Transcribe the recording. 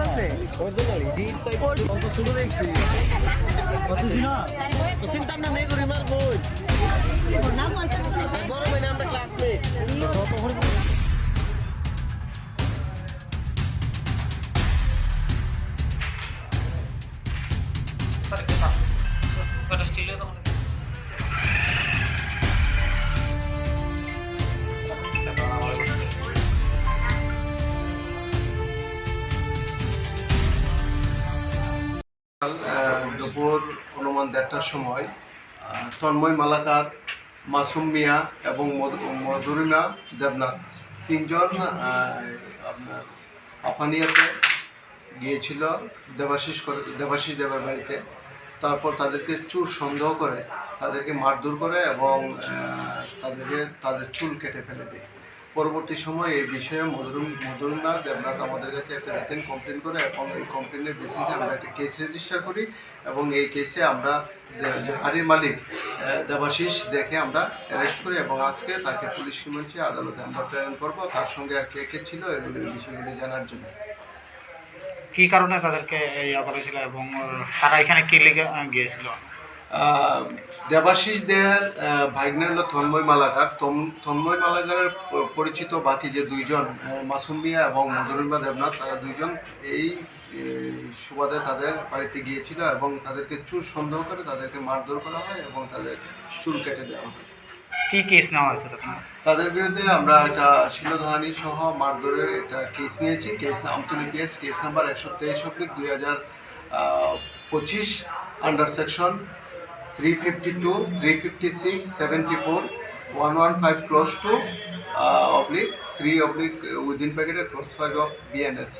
আছে original deep type কত সুন্দর দেখছি চিন্তা না নেই করি মার বই বড় ভাই না আমরা ক্লাসমেট আহ, দুপুর অনুমান দেড়টার সময় তন্ময় মালাকার, মাসুম মিয়া এবং মধু- মধুরিমা দেবনাথ তিনজন আপনার আফানিয়াতে গিয়েছিল, দেবাশিস করে, দেবাশিস দেবের বাড়িতে। তারপর তাদেরকে চুল সন্দেহ করে, তাদেরকে মারধর করে এবং তাদেরকে তাদের চুল কেটে ফেলে দেয়। পরবর্তী সময় এই বিষয়ে মধুর মধুরনাথ দেবনাথ আমাদের কাছে একটা রিটেন কমপ্লেন করে এবং এই কমপ্লেনের বেসিসে আমরা একটা কেস রেজিস্টার করি এবং এই কেসে আমরা বাড়ির মালিক দেবাশিস দেখে আমরা অ্যারেস্ট করি এবং আজকে তাকে পুলিশ রিমান্ডে আদালতে আমরা প্রেরণ করব। তার সঙ্গে আর কে কে ছিল এই বিষয়গুলি জানার জন্য। কি কারণে তাদেরকে ইয়া করেছিল এবং তারা এখানে কি লেগে গিয়েছিল? দেবাশিস দেয়ার আহ, ভাগ্নে হলো তন্ময় মালাকার তন্ময় মালাকারের পরিচিত বাকি যে দুইজন মাসুম মিয়া এবং মধুরিমা দেবনাথ তারা দুইজন এই সুবাদে তাদের বাড়িতে গিয়েছিল এবং তাদেরকে চুল সন্দেহ করে তাদেরকে মারধর করা হয় এবং তাদের চুল কেটে দেওয়া হয়। কি কেস নেওয়া হয়েছে তাদের বিরুদ্ধে আমরা একটা শিলধানি সহ মারধরের একটা কেস নিয়েছি। Case Amtali PS case number একশো তেইশ অব্লিক দুই হাজার পঁচিশ under section three fifty two three fifty six seventy four one one five close two oblique three oblique within প্যাকেটে ক্লোজ ফাইভ অফ বিএনএস